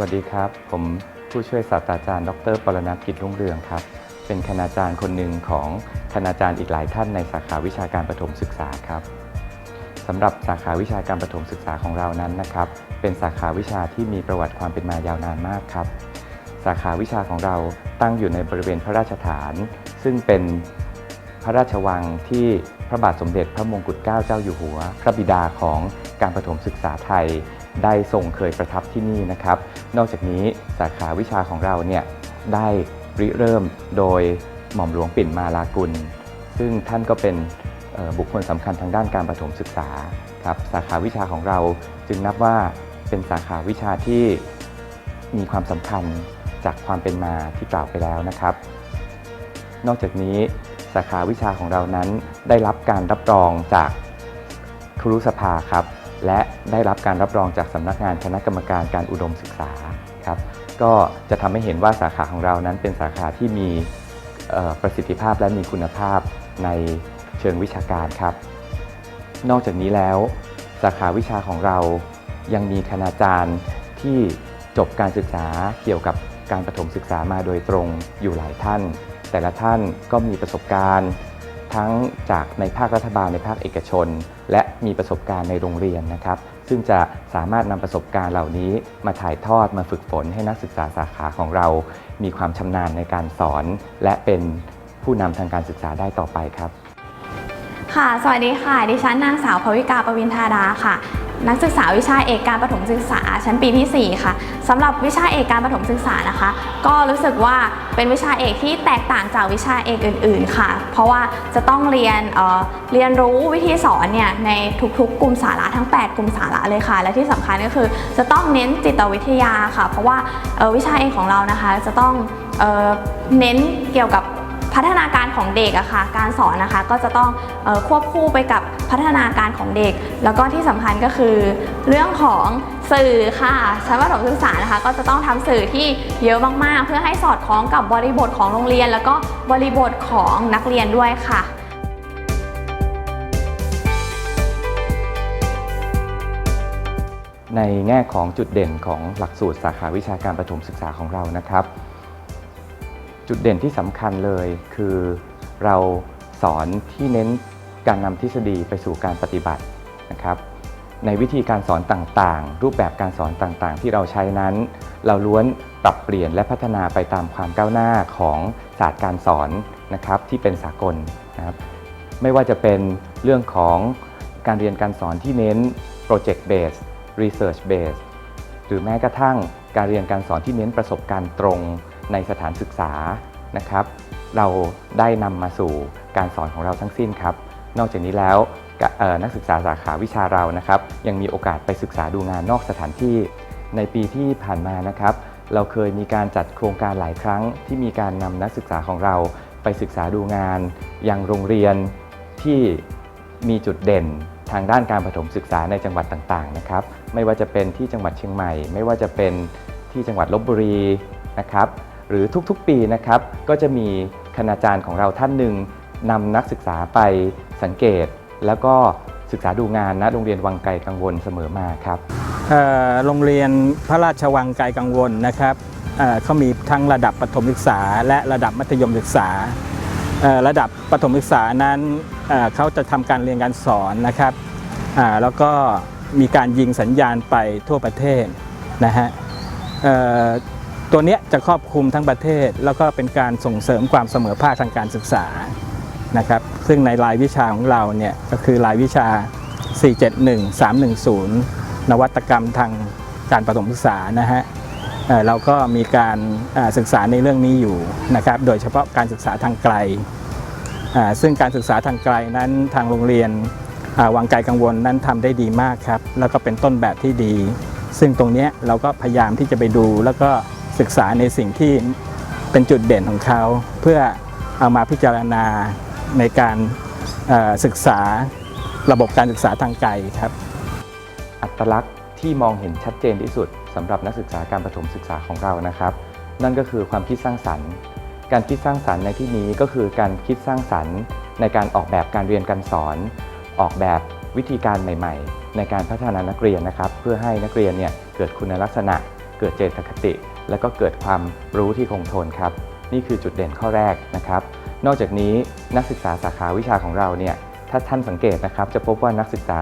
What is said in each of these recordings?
วัสดีครับ ผมผู้ช่วยศาสตราจารย์ ดร ปรณกิจรุ่งเรืองครับ เป็นคณาจารย์คนหนึ่งของคณาจารย์อีกหลายท่านในสาขาวิชาการประถมศึกษาครับสำหรับสาขาวิชาการประถมศึกษาของเรานั้นนะครับ เป็นสาขาวิชาที่มีประวัติความเป็นมายาวนานมากครับ สาขาวิชาของเราตั้งอยู่ในบริเวณพระราชฐาน ซึ่งเป็นพระราชวังที่พระบาทสมเด็จพระมงกุฎเกล้าเจ้าอยู่หัว พระบิดาของการประถมศึกษาไทย ได้ทรงเคยประทับที่นี่นะครับ นอกจากนี้สาขาวิชาของเราเนี่ยได้ริเริ่มโดยหม่อมหลวงปิ่นมาลากุล ซึ่งท่านก็เป็นบุคคลสำคัญทางด้านการประถมศึกษาครับสาขาวิชาของเราจึงนับว่าเป็นสาขาวิชาที่มีความสำคัญจากความเป็นมาที่กล่าวไปแล้วนะครับ นอกจากนี้สาขาวิชาของเรานั้นได้รับการรับรองจากครุสภาครับ และได้รับการรับรองจากสำนักงานคณะกรรมการการอุดมศึกษาครับก็จะทำให้เห็นว่าสาขาของเรานั้นเป็นสาขาที่มีประสิทธิภาพและมีคุณภาพในเชิงวิชาการครับ นอกจากนี้แล้วสาขาวิชาของเรายังมีคณาจารย์ที่จบการศึกษาเกี่ยวกับการประถมศึกษามาโดยตรงอยู่หลายท่าน แต่ละท่านก็มีประสบการณ์ ทั้งจากในภาครัฐบาลในภาคเอกชน และมีประสบการณ์ในโรงเรียนนะครับ ซึ่งจะสามารถนำประสบการณ์เหล่านี้มาถ่ายทอดมาฝึกฝนให้นักศึกษาสาขาของเรา มีความชำนาญในการสอน และเป็นผู้นำทางการศึกษาได้ต่อไปครับ ค่ะ สวัสดีค่ะ ดิฉันนางสาวภวิกาปวินธาดาค่ะ นักศึกษาวิชาเอกการประถมศึกษาชั้นปีที่ 4 ค่ะสำหรับวิชาเอกการประถมศึกษานะคะ ก็รู้สึกว่าเป็นวิชาเอกที่แตกต่างจากวิชาเอกอื่น ๆ ค่ะ เพราะว่าจะต้องเรียนเเรียนรู้วิธีสอนเนี่ยในทุกๆ กลุ่มสาระทั้ง 8 กลุ่มสาระเลยค่ะ และที่สำคัญก็คือจะต้องเน้นจิตวิทยาค่ะ เพราะว่าวิชาเอกของเรานะคะจะต้องเเน้นเกี่ยวกับ พัฒนาการของเด็กอะค่ะ การสอนนะคะก็จะต้องออควบคู่ไปกับพัฒนาการของเด็ก แล้วก็ที่สำคัญก็คือ เรื่องของสื่อค่ะชั้นประถมศึกษานะคะ ก็จะต้องทำสื่อที่เยอะมากๆ เพื่อให้สอดคล้องกับบริบทของโรงเรียน แล้วก็บริบทของนักเรียนด้วยค่ะในแง่ของจุดเด่นของหลักสูตรสาขาวิชาการประถมศึกษาของเรานะครับ จุดเด่นที่สำคัญเลยคือเราสอนที่เน้นการนำทฤษฎีไปสู่การปฏิบัตินะครับในวิธีการสอนต่างๆ รูปแบบการสอนต่างๆ ที่เราใช้นั้น เราล้วนปรับเปลี่ยนและพัฒนาไปตามความก้าวหน้าของศาสตร์การสอนนะครับที่เป็นสากลนะครับไม่ว่าจะเป็นเรื่องของการเรียนการสอนที่เน้น project based research based หรือแม้กระทั่งการเรียนการสอนที่เน้นประสบการณ์ตรง ในสถานศึกษานะครับ เราได้นำมาสู่การสอนของเราทั้งสิ้นครับ นอกจากนี้แล้วนักศึกษาสาขาวิชาเรานะครับ ยังมีโอกาสไปศึกษาดูงานนอกสถานที่ ในปีที่ผ่านมานะครับ เราเคยมีการจัดโครงการหลายครั้ง ที่มีการนำนักศึกษาของเราไปศึกษาดูงานยังโรงเรียนที่มีจุดเด่นทางด้านการปฐมศึกษาในจังหวัดต่างๆนะครับ ไม่ว่าจะเป็นที่จังหวัดเชียงใหม่ ไม่ว่าจะเป็นที่จังหวัดลบบุรีนะครับ หรือทุกๆปีนะครับก็จะมีคณาจารย์ของเราท่านหนึ่งนำนักศึกษาไปสังเกต แล้วก็ศึกษาดูงานณโรงเรียนวังไกลกังวลเสมอมาครับโรงเรียนพระราชวังไกลกังวลนะครับเขามีทั้งระดับประถมศึกษา และระดับมัธยมศึกษา ระดับประถมศึกษานั้นเขาจะทำการเรียนการสอนนะครับแล้วก็มีการยิงสัญญาณไปทั่วประเทศนะฮะ ตัวนี้จะครอบคลุมทั้งประเทศ แล้วก็เป็นการส่งเสริมความเสมอภาคทางการศึกษานะครับซึ่งในรายวิชาของเราเนี่ยก็คือรายวิชา 471 310 นวัตกรรมทางการประถมศึกษานะฮะเราก็มีการศึกษาในเรื่องนี้อยู่นะครับโดยเฉพาะการศึกษาทางไกล ซึ่งการศึกษาทางไกลนั้นทางโรงเรียนวังไกลกังวลนั้นทำได้ดีมากครับ แล้วก็เป็นต้นแบบที่ดี ซึ่งตรงนี้เราก็พยายามที่จะไปดูแล้วก็ ศึกษาในสิ่งที่เป็นจุดเด่นของเขา เพื่อเอามาพิจารณาในการศึกษาระบบการศึกษาทางไกลครับ อัตลักษณ์ที่มองเห็นชัดเจนที่สุดสำหรับนักศึกษาการประถมศึกษาของเรานะครับ นั่นก็คือความคิดสร้างสรรค์ การคิดสร้างสรรค์ในที่นี้ก็คือการคิดสร้างสรรค์ ในการออกแบบการเรียนการสอน ออกแบบวิธีการใหม่ ๆ ในการพัฒนานักเรียนนะครับ เพื่อให้นักเรียนเนี่ยเกิดคุณลักษณะ เกิดเจตคติ และก็เกิดความรู้ที่คงทนครับ นี่คือจุดเด่นข้อแรกนะครับ นอกจากนี้นักศึกษาสาขาวิชาของเราเนี่ยถ้าท่านสังเกตนะครับจะพบว่านักศึกษา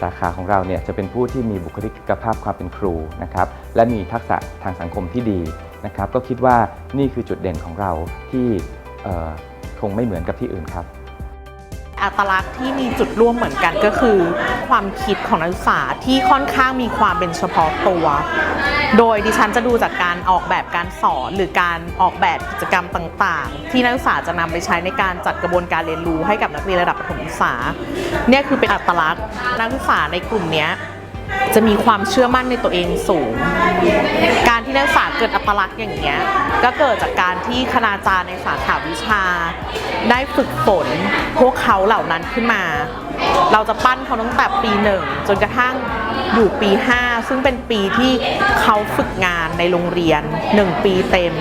สาขาของเราเนี่ยจะเป็นผู้ที่มีบุคลิกภาพความเป็นครูนะครับและมีทักษะทางสังคมที่ดีนะครับ ก็คิดว่านี่คือจุดเด่นของเราที่คงไม่เหมือนกับที่อื่นครับ อัตลักษณ์ที่มีจุดร่วมเหมือนกันก็คือ ความคิดของนักศึกษาที่ค่อนข้างมีความเป็นเฉพาะตัว โดยดิฉันจะดูจากการออกแบบการสอนหรือการออกแบบกิจกรรมต่างๆ ที่นักศึกษาจะนำไปใช้ในการจัดกระบวนการเรียนรู้ให้กับนักเรียนระดับประถมศึกษาเนี่ยคือเป็นอัตลักษณ์นักศึกษาในกลุ่มนี้ จะมีความเชื่อมั่นในตัวเองสูง การที่นักศึกษาเกิดอัตลักษณ์อย่างเงี้ย ก็เกิดจากการที่คณาจารย์ในสาขาวิชา ได้ฝึกฝนพวกเขาเหล่านั้นขึ้นมา เราจะปั้นเขาตั้งแต่ปีหนึ่งจนกระทั่งอยู่ปี 5 ซึ่งเป็นปีที่เขาฝึกงานในโรงเรียน 1 ปีเต็ม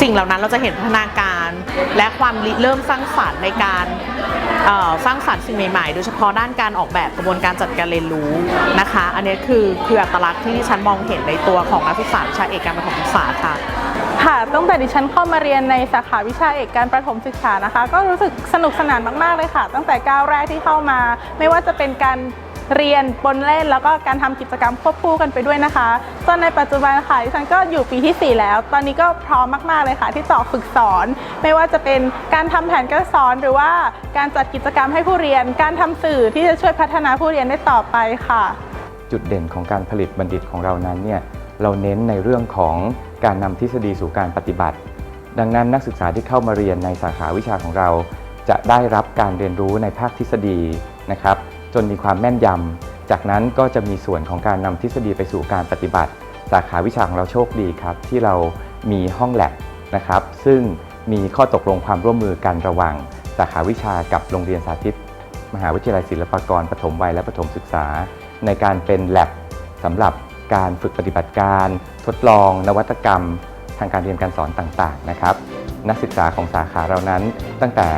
สิ่งเหล่านั้นเราจะเห็นพัฒนาการ และความเริ่มสร้างสรรค์ในการ สร้างสรรค์สิ่งใหม่ๆ โดยเฉพาะด้านการออกแบบกระบวนการจัดการเรียนรู้นะคะ อันนี้คือคืออัตลักษณ์ที่ดิฉันมองเห็นในตัวของนักศึกษาวิชาเอกการประถมศึกษาค่ะค่ะตั้งแต่ดิฉันเข้ามาเรียนในสาขาวิชาเอกการประถมศึกษานะคะ ก็รู้สึกสนุกสนานมากๆเลยค่ะ ตั้งแต่ก้าวแรกที่เข้ามา ไม่ว่าจะเป็นการ เรียนปนเล่นแล้วก็การทำกิจกรรมควบคู่กันไปด้วยนะคะจนในปัจจุบันค่ะดิฉันก็อยู่ปีที่ 4 แล้ว ตอนนี้ก็พร้อมมาก ๆ เลยค่ะ ที่จะอฝึกสอน ไม่ว่าจะเป็นการทำแผนการสอนหรือว่าการจัดกิจกรรมให้ผู้เรียน การทำสื่อที่จะช่วยพัฒนาผู้เรียนได้ต่อไปค่ะ จุดเด่นของการผลิตบัณฑิตของเรานั้นเนี่ยเราเน้นในเรื่องของการนำทฤษฎีสู่การปฏิบัติ ดังนั้นนักศึกษาที่เข้ามาเรียนในสาขาวิชาของเรา จะได้รับการเรียนรู้ในภาคทฤษฎีนะครับ จนมีความแม่นยำ จากนั้นก็จะมีส่วนของการนำทฤษฎีไปสู่การปฏิบัติ สาขาวิชาของเราโชคดีครับ ที่เรามีห้องแลบนะครับ ซึ่งมีข้อตกลงความร่วมมือกันระหว่างสาขาวิชากับโรงเรียนสาธิต มหาวิทยาลัยศิลปากรปฐมวัยและปฐมศึกษา ในการเป็นแลบสำหรับการฝึกปฏิบัติการ ทดลอง นวัตกรรม ทางการเรียนการสอนต่างๆนะครับ นักศึกษาของสาขาเรานั้นตั้งแต่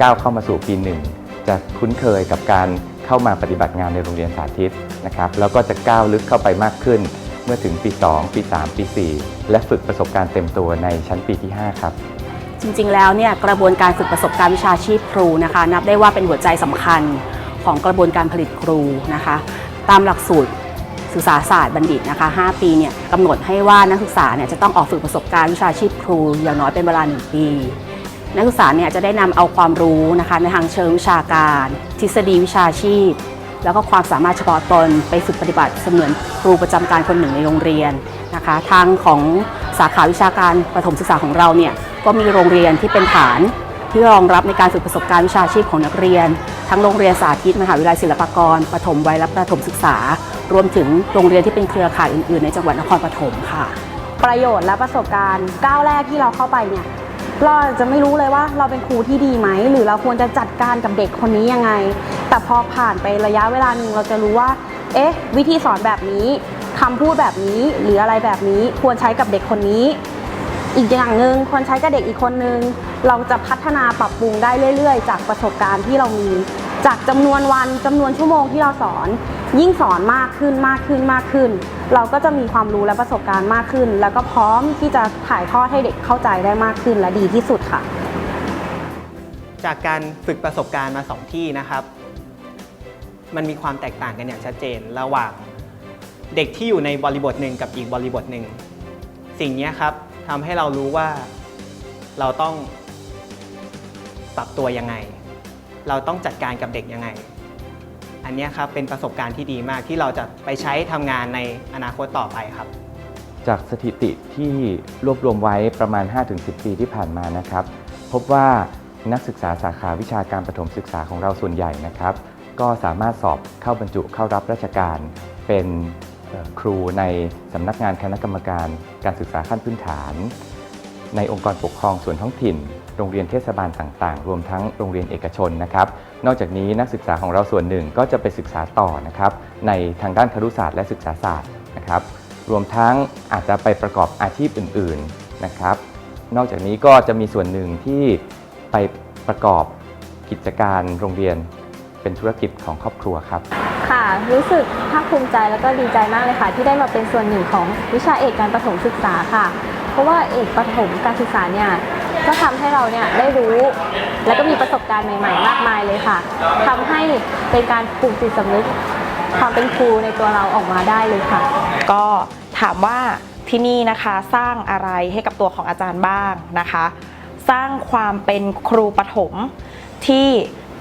ก้าวเข้ามาสู่ปีหนึ่ง จะคุ้นเคยกับการเข้ามาปฏิบัติงานในโรงเรียนสาธิตนะครับแล้วก็จะก้าวลึกเข้าไปมากขึ้น เมื่อถึงปี 2 ปี 3 ปี 4 และฝึกประสบการณ์เต็มตัวในชั้นปีที่ 5 ครับจริงๆ แล้วเนี่ยกระบวนการฝึกประสบการณ์วิชาชีพครูนะคะ นับได้ว่าเป็นหัวใจสำคัญของกระบวนการผลิตครูนะคะ ตามหลักสูตรศึกษาศาสตร์บัณฑิตนะคะ 5 ปีเนี่ยกำหนดให้ว่านักศึกษาเนี่ยจะต้องออกฝึกประสบการณ์วิชาชีพครูอย่างน้อยเป็นเวลา 1 ปี นักศึกษาเนี่ยจะได้นำเอาความรู้นะคะในทางเชิงวิชาการ ทฤษฎีวิชาชีพ แล้วก็ความสามารถเฉพาะตนไปฝึกปฏิบัติเสมือนครูประจำการคนหนึ่งในโรงเรียนนะคะ ทางของสาขาวิชาการประถมศึกษาของเราเนี่ยก็มีโรงเรียนที่เป็นฐานที่รองรับในการฝึกประสบการณ์วิชาชีพของนักเรียน ทั้งโรงเรียนสาธิตมหาวิทยาลัยศิลปากรปฐมวัยและประถมศึกษา รวมถึงโรงเรียนที่เป็นเครือข่ายอื่นๆ ในจังหวัดนครปฐมค่ะ ประโยชน์และประสบการณ์ก้าวแรกที่เราเข้าไปเนี่ย เราจะไม่รู้เลยว่าเราเป็นครูที่ดีไหม หรือเราควรจะจัดการกับเด็กคนนี้ยังไง แต่พอผ่านไประยะเวลาหนึ่งเราจะรู้ว่า เอ๊ะ วิธีสอนแบบนี้คำพูดแบบนี้หรืออะไรแบบนี้ควรใช้กับเด็กคนนี้ อีกอย่างหนึ่งควรใช้กับเด็กอีกคนนึง เราจะพัฒนาปรับปรุงได้เรื่อย ๆ จากประสบการณ์ที่เรามี จากจำนวนวันจำนวนชั่วโมงที่เราสอน ยิ่งสอนมากขึ้นมากขึ้นมากขึ้น เราก็จะมีความรู้และประสบการณ์มากขึ้น แล้วก็พร้อมที่จะถ่ายทอดให้เด็กเข้าใจได้มากขึ้นและดีที่สุดค่ะ จากการฝึกประสบการณ์มา 2 ที่นะครับ มันมีความแตกต่างกันอย่างชัดเจน ระหว่างเด็กที่อยู่ในบริบทหนึ่งกับอีกบริบทหนึ่งสิ่งนี้ครับทำให้เรารู้ว่าเราต้องปรับตัวยังไง เราต้องจัดการกับเด็กยังไง อันนี้ครับเป็นประสบการณ์ที่ดีมากที่เราจะไปใช้ทำงานในอนาคตต่อไปครับ จากสถิติที่รวบรวมไว้ประมาณ 5-10 ปีที่ผ่านมานะครับ พบว่านักศึกษาสาขาวิชาการประถมศึกษาของเราส่วนใหญ่นะครับ ก็สามารถสอบเข้าบรรจุเข้ารับราชการ เป็นครูในสำนักงานคณะกรรมการ การศึกษาขั้นพื้นฐาน ในองค์กรปกครองส่วนท้องถิ่น โรงเรียนเทศบาลต่างๆ รวมทั้งโรงเรียนเอกชนนะครับ นอกจากนี้นักศึกษาของเราส่วนหนึ่งก็จะไปศึกษาต่อนะครับในทางด้านครุศาสตร์และศึกษาศาสตร์นะครับ รวมทั้งอาจจะไปประกอบอาชีพอื่นๆนะครับ นอกจากนี้ก็จะมีส่วนหนึ่งที่ไปประกอบกิจการโรงเรียนเป็นธุรกิจของครอบครัวครับ ค่ะ รู้สึกภาคภูมิใจแล้วก็ดีใจมากเลยค่ะ ที่ได้มาเป็นส่วนหนึ่งของวิชาเอกการประถมศึกษาค่ะ เพราะว่าเอกประถมการศึกษาเนี่ย ก็ทำให้เราเนี่ยได้รู้ แล้วก็มีประสบการณ์ใหม่ ๆ มากมายเลยค่ะทำให้เป็นการปลูกจิตสำนึกความเป็นครูในตัวเราออกมาได้เลยค่ะ ก็ถามว่าที่นี่นะคะสร้างอะไรให้กับตัวของอาจารย์บ้างนะคะ สร้างความเป็นครูปฐมที่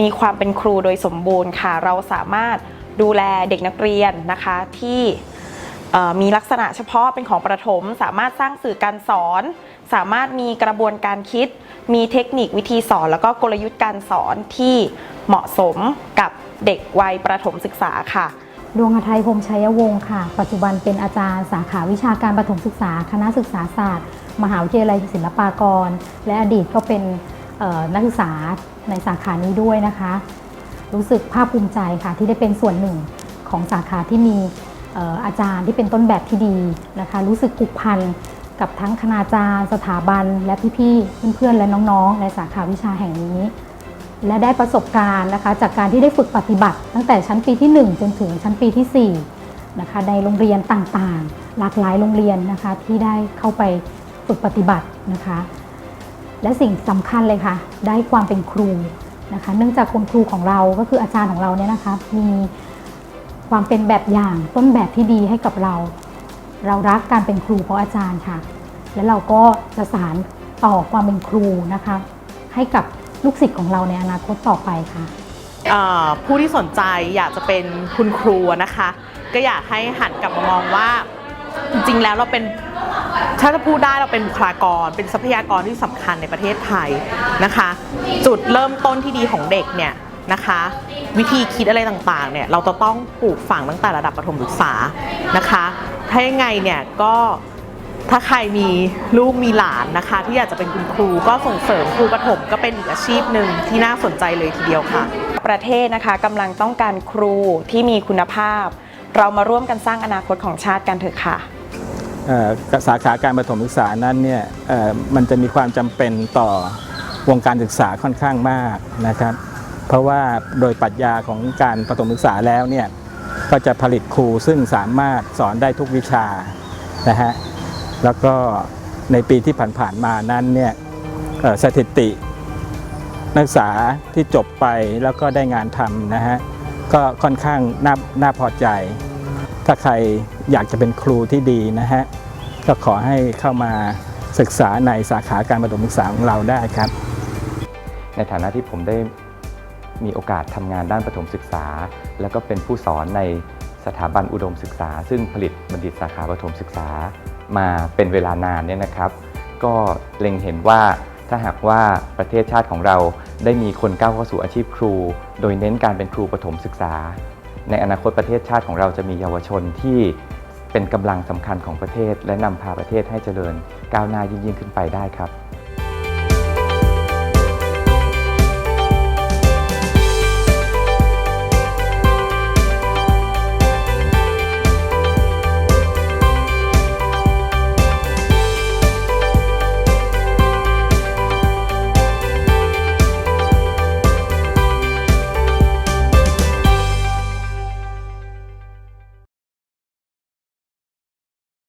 มีความเป็นครูโดยสมบูรณ์ค่ะ เราสามารถดูแลเด็กนักเรียนนะคะที่มีลักษณะเฉพาะเป็นของประถม สามารถสร้างสื่อการสอน สามารถมีกระบวนการคิด มีเทคนิควิธีสอน แล้วก็กลยุทธ์การสอนที่เหมาะสมกับเด็กวัยประถมศึกษาค่ะ ดวงหทัยพรมชัยวงศ์ค่ะ ปัจจุบันเป็นอาจารย์สาขาวิชาการประถมศึกษา คณะศึกษาศาสตร์ มหาวิทยาลัยศิลปากร และอดีตก็เป็นนักศึกษาในสาขานี้ด้วยนะคะ รู้สึกภาคภูมิใจค่ะที่ได้เป็นส่วนหนึ่งของสาขาที่มีอาจารย์ที่เป็นต้นแบบที่ดีนะคะ รู้สึกผูกพัน กับทั้งคณาจารย์ สถาบัน และพี่ๆเพื่อนๆและน้องๆ ในสาขาวิชาแห่งนี้ และได้ประสบการณ์นะคะจากการที่ได้ฝึกปฏิบัติ ตั้งแต่ชั้นปีที่ 1 จนถึงชั้นปีที่4นะคะในโรงเรียนต่างๆ หลากหลายโรงเรียนนะคะที่ได้เข้าไปฝึกปฏิบัตินะคะและสิ่งสำคัญเลยค่ะ ได้ความเป็นครูนะคะเนื่องจากคุณครูของเราก็คืออาจารย์ของเราเนี่ยนะคะมีความเป็นแบบอย่างต้นแบบที่ดีให้กับเรา เรารักการเป็นครูเพราะอาจารย์ค่ะ และเราก็จะสานต่อความเป็นครูนะคะ ให้กับลูกศิษย์ของเราในอนาคตต่อไปค่ะผู้ที่สนใจอยากจะเป็นคุณครูนะคะ ก็อยากให้หันกลับมามองว่า จริงๆแล้วเราเป็นถ้าจะพูดได้เราเป็นบุคลากร เป็นทรัพยากรที่สำคัญในประเทศไทยนะคะ จุดเริ่มต้นที่ดีของเด็กเนี่ยนะคะ วิธีคิดอะไรต่างๆเนี่ยเราจะต้องปลูกฝังตั้งแต่ระดับประถมศึกษานะคะ ถ้ายังไงเนี่ยก็ถ้าใครมีลูกมีหลานนะคะ ที่อยากจะเป็นคุณครูก็ส่งเสริมครูประถมก็เป็นอีกอาชีพหนึ่งที่น่าสนใจเลยทีเดียวค่ะ ประเทศนะคะกำลังต้องการครูที่มีคุณภาพ เรามาร่วมกันสร้างอนาคตของชาติกันเถอะค่ะเอ่อสาขาการประถมศึกษานั้นเนี่ยเอ่อมันจะมีความจำเป็นต่อวงการศึกษาค่อนข้างมากนะครับ เพราะว่าโดยปรัชญาของการประถมศึกษาแล้วเนี่ย ก็จะผลิตครูซึ่งสามารถสอนได้ทุกวิชานะฮะแล้วก็ในปีที่ผ่านๆมานั้นเนี่ยสถิตินักศึกษาที่จบไปแล้วก็ได้งานทำนะฮะก็ค่อนข้างน่าน่าพอใจ ถ้าใครอยากจะเป็นครูที่ดีนะฮะก็ขอให้เข้ามาศึกษาในสาขาการประถมศึกษาของเราได้ครับ ในฐานะที่ผมได้ มีโอกาสทำงานด้านประถมศึกษา แล้วก็เป็นผู้สอนในสถาบันอุดมศึกษา ซึ่งผลิตบัณฑิตสาขาประถมศึกษา มาเป็นเวลานานเนี่ยนะครับ ก็เล็งเห็นว่าถ้าหากว่าประเทศชาติของเราได้มีคนก้าวเข้าสู่อาชีพครู โดยเน้นการเป็นครูประถมศึกษา ในอนาคตประเทศชาติของเราจะมีเยาวชนที่เป็นกำลังสำคัญของประเทศ และนำพาประเทศให้เจริญก้าวหน้ายิ่งขึ้นไปได้ครับ